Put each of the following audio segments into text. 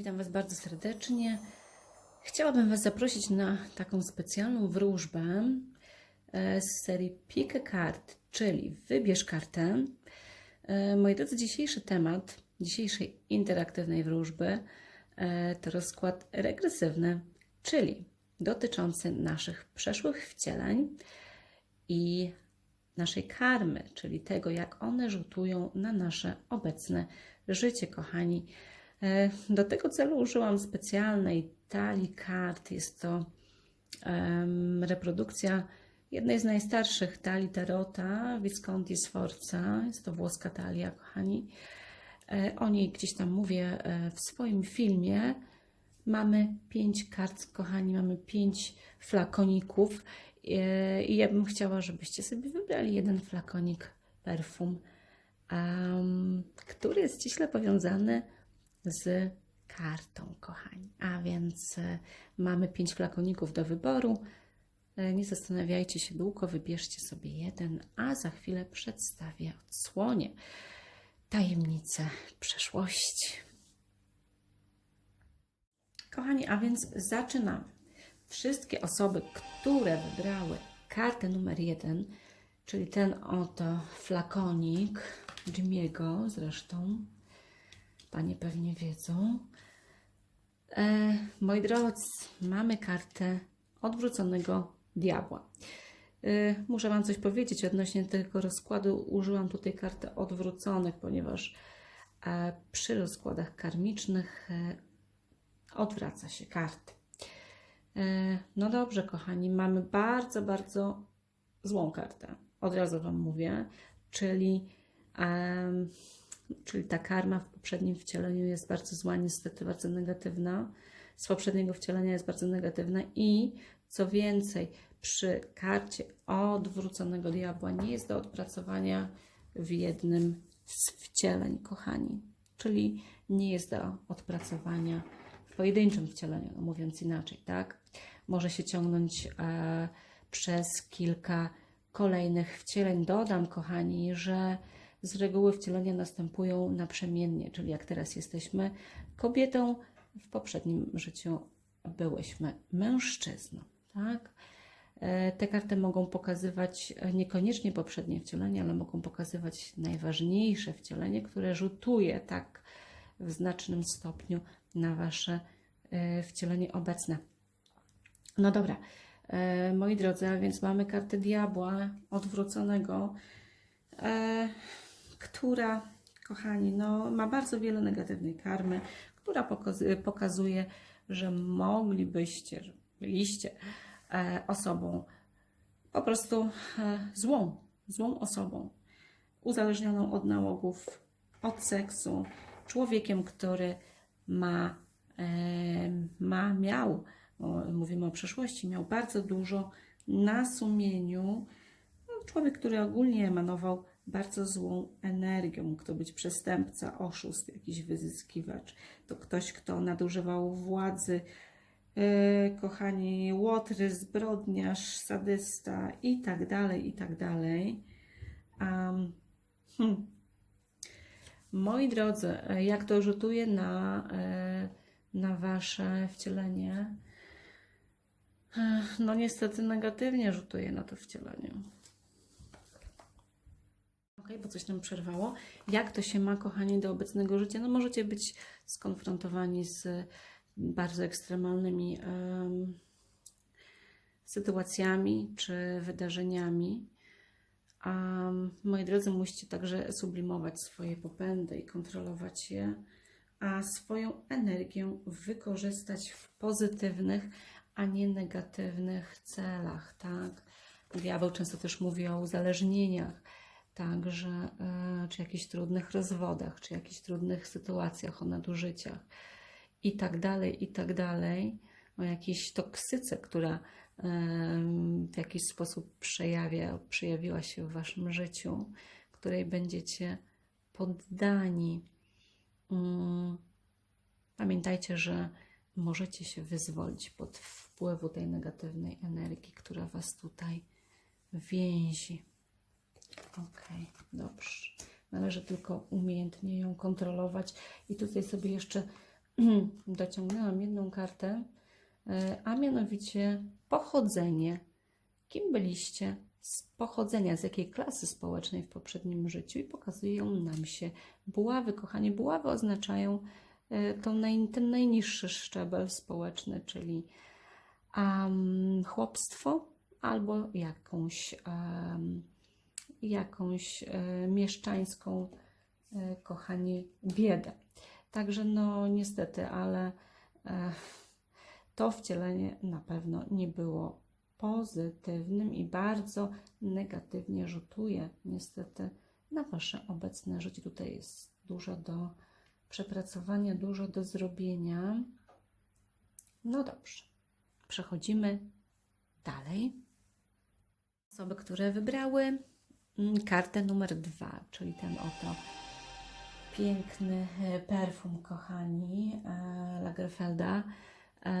witam Was bardzo serdecznie. Chciałabym Was zaprosić na taką specjalną wróżbę e, z serii Pick a Card, czyli wybierz kartę. E, Moi drodzy, dzisiejszy temat dzisiejszej interaktywnej wróżby e, to rozkład regresywny, czyli dotyczący naszych przeszłych wcieleń i naszej karmy, czyli tego, jak one rzutują na nasze obecne życie, kochani. E, Do tego celu użyłam specjalnej talii kart. Jest to reprodukcja jednej z najstarszych talii Tarota, Visconti Sforza. Jest to włoska talia, kochani. E, O niej gdzieś tam mówię e, w swoim filmie. Mamy pięć kart, kochani, mamy pięć flakoników i ja bym chciała, żebyście sobie wybrali jeden flakonik perfum, który jest ściśle powiązany z kartą, kochani. A więc e, mamy pięć flakoników do wyboru. E, Nie zastanawiajcie się długo, wybierzcie sobie jeden, a za chwilę przedstawię, odsłonię tajemnicę przeszłości. Kochani, a więc zaczynamy. Wszystkie osoby, które wybrały kartę numer jeden, czyli ten oto flakonik Jimmy'ego zresztą, Panie pewnie wiedzą. E, moi drodzy, mamy kartę odwróconego diabła. E, muszę Wam coś powiedzieć odnośnie tego rozkładu. Użyłam tutaj karty odwróconych, ponieważ e, przy rozkładach karmicznych e, odwraca się karty. E, no dobrze, kochani, mamy bardzo, bardzo złą kartę. Od razu Wam mówię, czyli, em, czyli ta karma w poprzednim wcieleniu jest bardzo zła, niestety bardzo negatywna. Z poprzedniego wcielenia jest bardzo negatywna i co więcej, przy karcie odwróconego diabła nie jest do odpracowania w jednym z wcieleń, kochani. Czyli nie jest do odpracowania w pojedynczym wcieleniu, no mówiąc inaczej, tak? Może się ciągnąć e, przez kilka kolejnych wcieleń. Dodam, kochani, że z reguły wcielenia następują naprzemiennie, czyli jak teraz jesteśmy kobietą, w poprzednim życiu byłyśmy mężczyzną, tak? E, Te karty mogą pokazywać e, niekoniecznie poprzednie wcielenie, ale mogą pokazywać najważniejsze wcielenie, które rzutuje tak w znacznym stopniu na Wasze e, wcielenie obecne. No dobra, moi drodzy, a więc mamy kartę diabła odwróconego, która, kochani, no, ma bardzo wiele negatywnej karmy, która pokazuje, że moglibyście, że byliście e, osobą po prostu e, złą, złą osobą, uzależnioną od nałogów, od seksu, człowiekiem, który ma, e, ma miał, mówimy o przeszłości, miał bardzo dużo na sumieniu. No, człowiek, który ogólnie emanował bardzo złą energią. Mógł to być przestępca, oszust, jakiś wyzyskiwacz. To ktoś, kto nadużywał władzy, e, kochani, łotry, zbrodniarz, sadysta i tak dalej, i tak dalej. Um, hmm. Moi drodzy, e, jak to rzutuje na, e, na Wasze wcielenie? No niestety negatywnie rzutuje na to wcielenie. Bo coś nam przerwało. Jak to się ma, kochani, do obecnego życia? No możecie być skonfrontowani z bardzo ekstremalnymi em, sytuacjami czy wydarzeniami. A moi drodzy, musicie także sublimować swoje popędy i kontrolować je, a swoją energię wykorzystać w pozytywnych, a nie negatywnych celach, tak? Diabeł często też mówi o uzależnieniach, także, e, czy jakichś trudnych rozwodach, czy jakichś trudnych sytuacjach, o nadużyciach i tak dalej, i tak dalej, o jakiejś toksyce, która w jakiś sposób przejawia, przejawiła się w Waszym życiu, której będziecie poddani. Mm, Pamiętajcie, że możecie się wyzwolić pod wpływu tej negatywnej energii, która Was tutaj więzi. Okej, dobrze. Należy tylko umiejętnie ją kontrolować. I tutaj sobie jeszcze dociągnęłam jedną kartę, e, a mianowicie pochodzenie. Kim byliście z pochodzenia, z jakiej klasy społecznej w poprzednim życiu i pokazują nam się buławy. Kochani, buławy oznaczają e, naj, ten najniższy szczebel społeczny, czyli um, chłopstwo albo jakąś, um, jakąś e, mieszczańską, e, kochani, biedę. Także no niestety, ale e, to wcielenie na pewno nie było pozytywnym i bardzo negatywnie rzutuje niestety na Wasze obecne życie. Tutaj jest dużo do przepracowania, dużo do zrobienia. No dobrze, przechodzimy dalej. Osoby, które wybrały kartę numer dwa, czyli ten oto piękny e, perfum, kochani, e, Lagerfelda. E,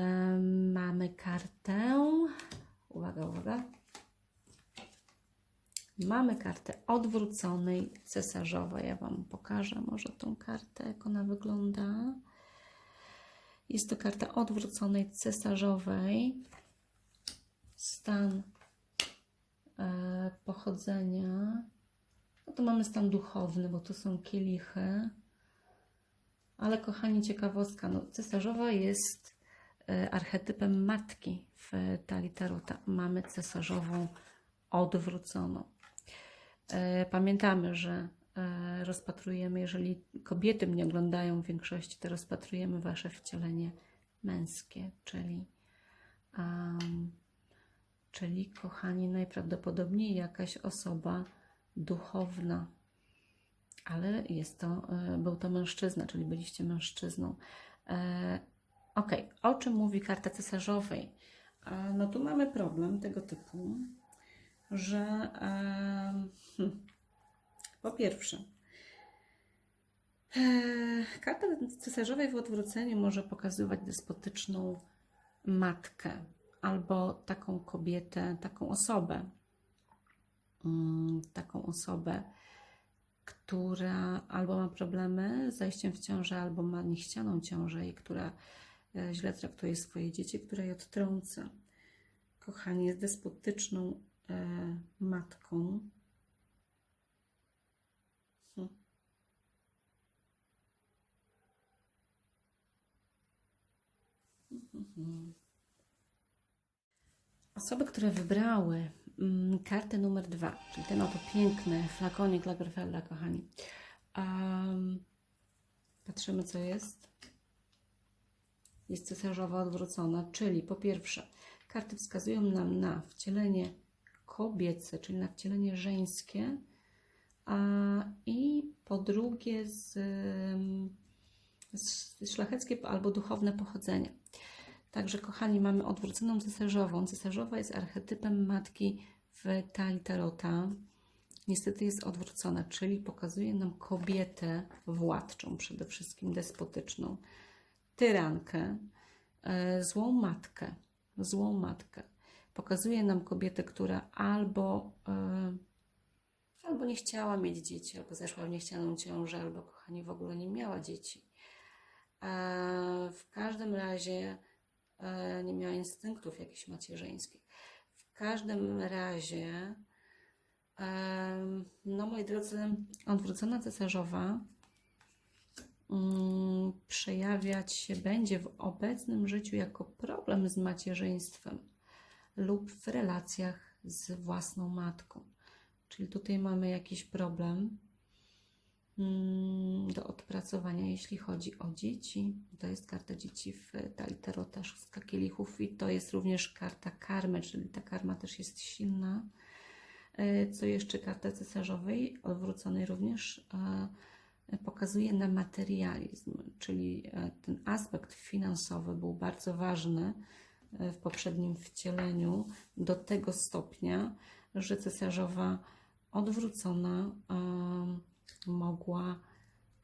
Mamy kartę. Uwaga, uwaga. Mamy kartę odwróconej cesarzowej. Ja Wam pokażę może tą kartę, jak ona wygląda. Jest to karta odwróconej cesarzowej. Stan pochodzenia. No to mamy stan duchowny, bo to są kielichy. Ale kochani, ciekawostka, no, cesarzowa jest e, archetypem matki w talii tarota. Mamy cesarzową odwróconą. E, Pamiętamy, że e, rozpatrujemy, jeżeli kobiety mnie oglądają w większości, to rozpatrujemy Wasze wcielenie męskie, czyli, um, czyli kochani, najprawdopodobniej jakaś osoba duchowna, ale jest to, e, był to mężczyzna, czyli byliście mężczyzną. E, ok, o czym mówi karta cesarzowej? E, no tu mamy problem tego typu, że em, hm, po pierwsze, e, karta cesarzowej w odwróceniu może pokazywać despotyczną matkę albo taką kobietę, taką osobę, mm, taką osobę, która albo ma problemy z zajściem w ciążę, albo ma niechcianą ciążę i która e, źle traktuje swoje dzieci, która je odtrąca. Kochani, jest despotyczną e, matką. Hm. Mhm. Osoby, które wybrały mm, kartę numer dwa, czyli ten oto piękny flakonik Lagerfelda, kochani. Um, patrzymy, co jest. Jest cesarzowa odwrócona, czyli po pierwsze, karty wskazują nam na wcielenie kobiece, czyli na wcielenie żeńskie, a, i po drugie z, ym, z szlacheckie albo duchowne pochodzenie. Także, kochani, mamy odwróconą cesarzową. Cesarzowa jest archetypem matki w talii tarota. Niestety jest odwrócona, czyli pokazuje nam kobietę władczą, przede wszystkim despotyczną, tyrankę, e, złą matkę, złą matkę. Pokazuje nam kobietę, która albo, e, albo nie chciała mieć dzieci, albo zeszła w niechcianą ciążę, albo, kochani, w ogóle nie miała dzieci. E, w każdym razie nie miała instynktów jakichś macierzyńskich. W każdym razie, em, no moi drodzy, odwrócona cesarzowa mm, przejawiać się będzie w obecnym życiu jako problem z macierzyństwem lub w relacjach z własną matką. Czyli tutaj mamy jakiś problem do odpracowania, jeśli chodzi o dzieci. To jest karta dzieci w talii tarota, szóstka kielichów i to jest również karta karmy, czyli ta karma też jest silna. E, Co jeszcze karta cesarzowej, odwróconej również, e, pokazuje na materializm, czyli e, ten aspekt finansowy był bardzo ważny w poprzednim wcieleniu do tego stopnia, że cesarzowa odwrócona mogła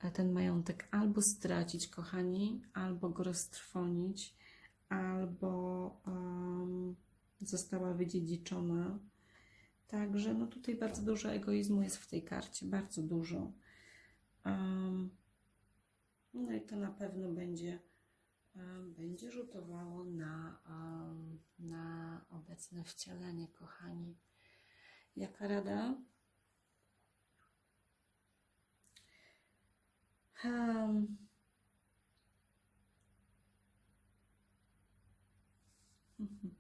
e, ten majątek albo stracić, kochani, albo go roztrwonić, albo em, została wydziedziczona. Także no tutaj bardzo dużo egoizmu jest w tej karcie, bardzo dużo. Em, no i to na pewno będzie rzutowało na, em, na obecne wcielenie, kochani. Jaka rada? Mhm.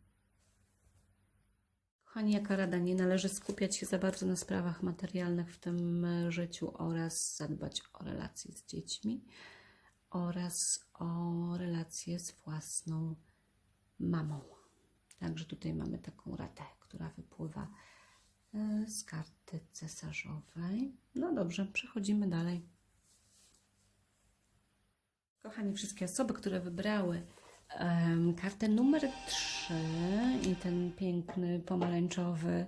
Kochani, jaka rada? Nie należy skupiać się za bardzo na sprawach materialnych w tym e, życiu oraz zadbać o relacje z dziećmi oraz o relacje z własną mamą. Także tutaj mamy taką radę, która wypływa e, z karty cesarzowej. No dobrze, przechodzimy dalej. Kochani, wszystkie osoby, które wybrały em, kartę numer 3 i ten piękny pomarańczowy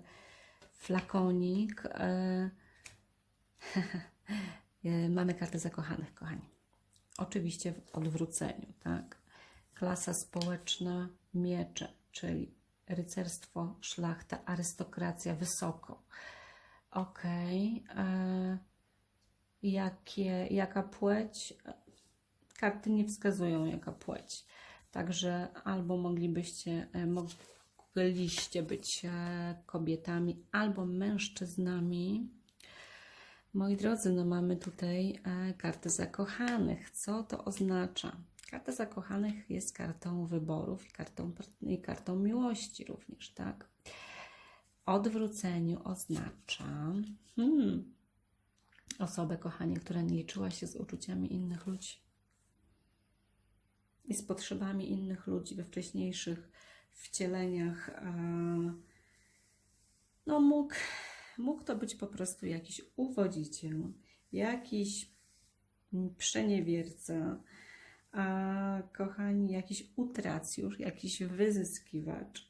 flakonik, e, e, mamy kartę zakochanych, kochani. Oczywiście w odwróceniu, tak? Klasa społeczna, miecze, czyli rycerstwo, szlachta, arystokracja, wysoko. Okej. e, Jakie, jaka płeć? Karty nie wskazują jaka płeć. Także albo moglibyście, e, mogliście być e, kobietami, albo mężczyznami. Moi drodzy, no mamy tutaj e, kartę zakochanych. Co to oznacza? Karta zakochanych jest kartą wyborów i kartą, i kartą miłości również, tak? Odwróceniu oznacza hmm, osobę, kochanie, która nie liczyła się z uczuciami innych ludzi i z potrzebami innych ludzi we wcześniejszych wcieleniach. No, mógł, mógł to być po prostu jakiś uwodziciel, jakiś przeniewierca, a kochani, jakiś utracjusz, jakiś wyzyskiwacz,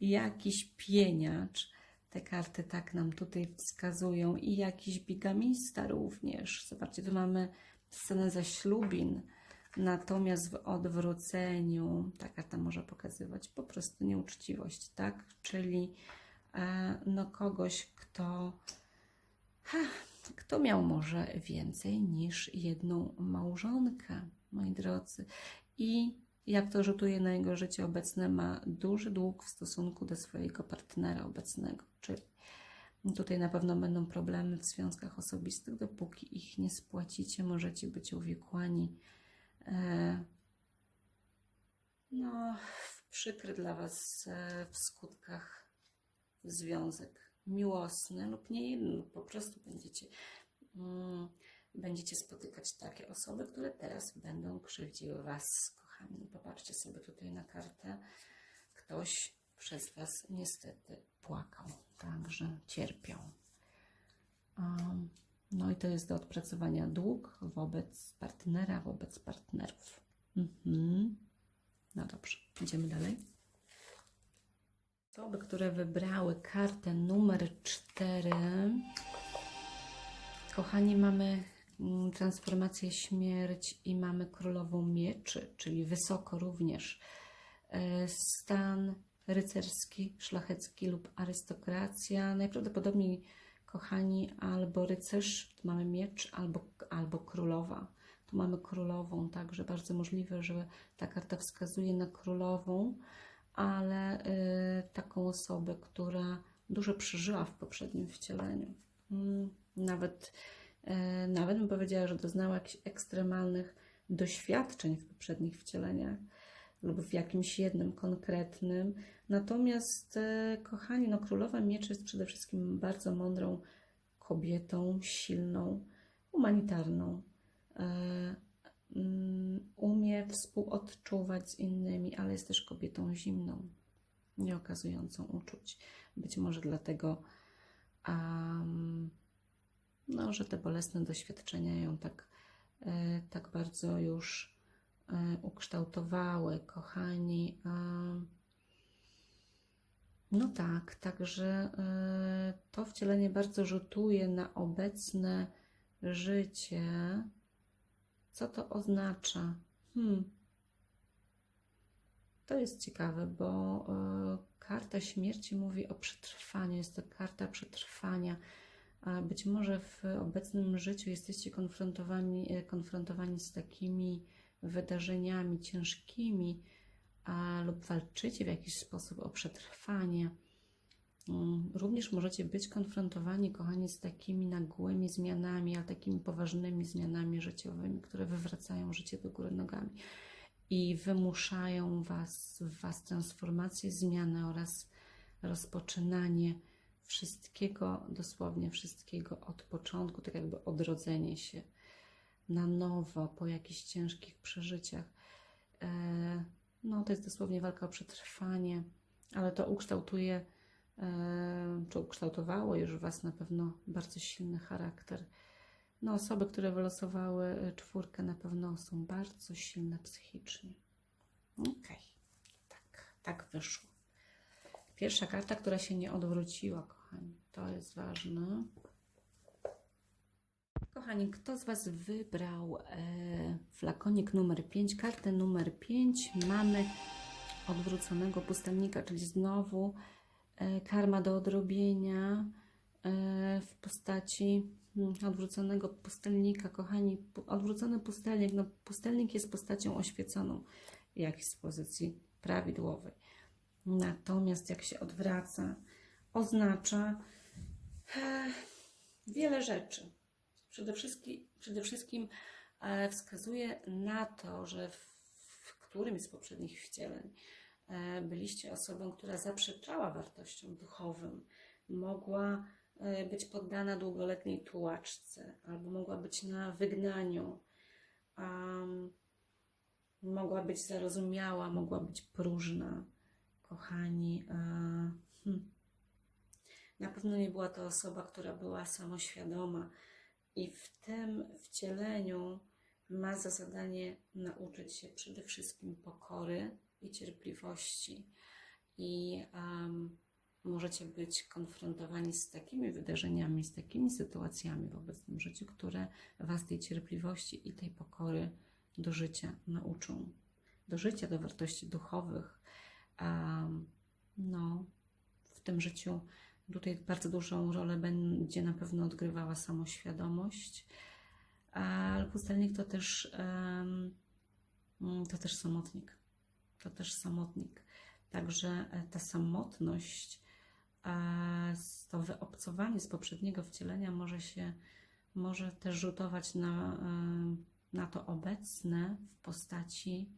jakiś pieniacz. Te karty tak nam tutaj wskazują i jakiś bigamista również. Zobaczcie, tu mamy scenę zaślubin. Natomiast w odwróceniu ta karta może pokazywać po prostu nieuczciwość, tak? Czyli e, no kogoś, kto, kto miał może więcej niż jedną małżonkę, moi drodzy. I jak to rzutuje na jego życie obecne, ma duży dług w stosunku do swojego partnera obecnego. Czyli tutaj na pewno będą problemy w związkach osobistych. Dopóki ich nie spłacicie, możecie być uwikłani no, w przykry dla Was e, w skutkach związek miłosny lub nie jeden, lub po prostu będziecie, mm, będziecie spotykać takie osoby, które teraz będą krzywdziły Was, kochani. Popatrzcie sobie tutaj na kartę. Ktoś przez Was niestety płakał, także cierpiał. Um, no i to jest do odpracowania dług wobec partnera, wobec partnerów. Mhm. No dobrze, idziemy dalej. Osoby, które wybrały kartę numer 4. Kochani, mamy mm, transformację śmierć i mamy królową mieczy, czyli wysoko również. E, Stan rycerski, szlachecki lub arystokracja. Najprawdopodobniej, kochani, albo rycerz, tu mamy miecz, albo, albo królowa. Tu mamy królową, także bardzo możliwe, że ta karta wskazuje na królową, ale y, taką osobę, która dużo przeżyła w poprzednim wcieleniu. Mm, nawet, y, nawet bym powiedziała, że doznała jakichś ekstremalnych doświadczeń w poprzednich wcieleniach lub w jakimś jednym konkretnym. Natomiast, y, kochani, no, Królowa Mieczy jest przede wszystkim bardzo mądrą kobietą, silną, humanitarną. E, mm, umie współodczuwać z innymi, ale jest też kobietą zimną, nie okazującą uczuć. Być może dlatego, um, no, że te bolesne doświadczenia ją tak, e, tak bardzo już e, ukształtowały, kochani. em, no tak, także e, to wcielenie bardzo rzutuje na obecne życie. Co to oznacza? Hmm. To jest ciekawe, bo e, karta śmierci mówi o przetrwaniu. Jest to karta przetrwania. Być może w obecnym życiu jesteście konfrontowani, e, konfrontowani z takimi wydarzeniami ciężkimi, a, lub walczycie w jakiś sposób o przetrwanie. Mm, Również możecie być konfrontowani, kochani, z takimi nagłymi zmianami, ale takimi poważnymi zmianami życiowymi, które wywracają życie do góry nogami i wymuszają was, w was transformację, zmianę oraz rozpoczynanie wszystkiego, dosłownie wszystkiego od początku, tak jakby odrodzenie się na nowo po jakichś ciężkich przeżyciach. E, no, to jest dosłownie walka o przetrwanie, ale to ukształtuje, e, czy ukształtowało już Was na pewno bardzo silny charakter. No, osoby, które wylosowały e, czwórkę, na pewno są bardzo silne psychicznie. Okej, tak, tak wyszło. Pierwsza karta, która się nie odwróciła, kochani. To jest ważne. Kochani, kto z Was wybrał e, flakonik numer 5, kartę numer 5? Mamy odwróconego pustelnika, czyli znowu e, karma do odrobienia e, w postaci mm, odwróconego pustelnika. Kochani, odwrócony pustelnik, no pustelnik jest postacią oświeconą, jak z pozycji prawidłowej. Natomiast jak się odwraca, oznacza e, wiele rzeczy. Przede wszystkim, przede wszystkim wskazuje na to, że w, którymś z poprzednich wcieleń e, byliście osobą, która zaprzeczała wartościom duchowym, mogła e, być poddana długoletniej tułaczce, albo mogła być na wygnaniu, am, mogła być zarozumiała, mogła być próżna. Kochani, e, hmm. na pewno nie była to osoba, która była samoświadoma, i w tym wcieleniu ma za zadanie nauczyć się przede wszystkim pokory i cierpliwości. I em, możecie być konfrontowani z takimi wydarzeniami, z takimi sytuacjami w obecnym życiu, które Was tej cierpliwości i tej pokory do życia nauczą. Do życia, do wartości duchowych. Em, no, w tym życiu Tutaj bardzo dużą rolę będzie na pewno odgrywała samoświadomość, ale pustelnik to też, to też samotnik. To też samotnik. Także e, ta samotność, e, to wyobcowanie z poprzedniego wcielenia może się, może też rzutować na, na to obecne w postaci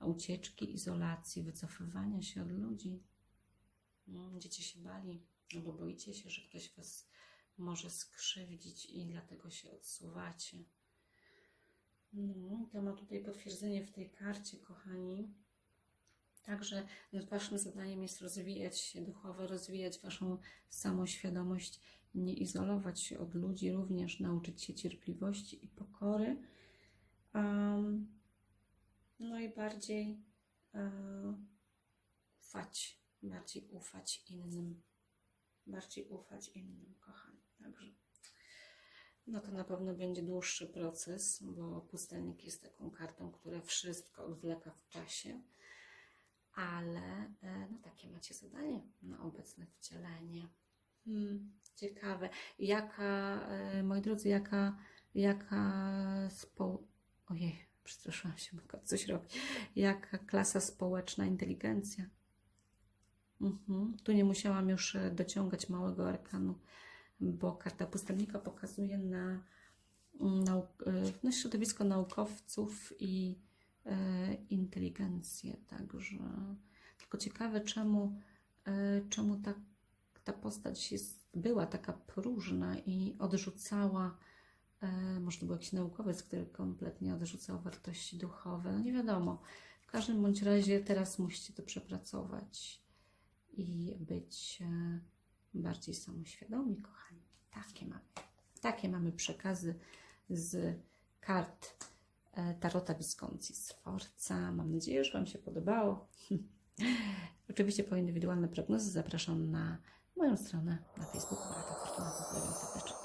ucieczki, izolacji, wycofywania się od ludzi. No, Będziecie się bali, albo boicie się, że ktoś Was może skrzywdzić i dlatego się odsuwacie. No, to ma tutaj potwierdzenie w tej karcie, kochani. Także Waszym zadaniem jest rozwijać się duchowo, rozwijać Waszą samoświadomość, nie izolować się od ludzi, również nauczyć się cierpliwości i pokory. Um, no i bardziej um, ufać, bardziej ufać innym, bardziej ufać innym, kochani. Także no to na pewno będzie dłuższy proces, bo pustelnik jest taką kartą, która wszystko odwleka w czasie, ale e, no takie macie zadanie na obecne wcielenie. Hmm, ciekawe. Jaka, e, moi drodzy, jaka, jaka spo... Ojej, przestraszyłam się, kot coś robi. Jaka klasa społeczna inteligencja. Mhm. Tu nie musiałam już e, dociągać małego arkanu, bo karta pustelnika pokazuje na, nau- e, na środowisko naukowców i e, inteligencję. Także tylko ciekawe, czemu, e, czemu ta, ta postać jest, była taka próżna i odrzucała. E, może to był jakiś naukowiec, który kompletnie odrzucał wartości duchowe. No nie wiadomo. W każdym bądź razie teraz musicie to przepracować i być e, bardziej samoświadomi, kochani. Takie mamy, takie mamy przekazy z kart e, Tarota Visconti Sforza. Mam nadzieję, że Wam się podobało. Oczywiście po indywidualne prognozy zapraszam na moją stronę na Facebooku. Pozdrawiam serdecznie.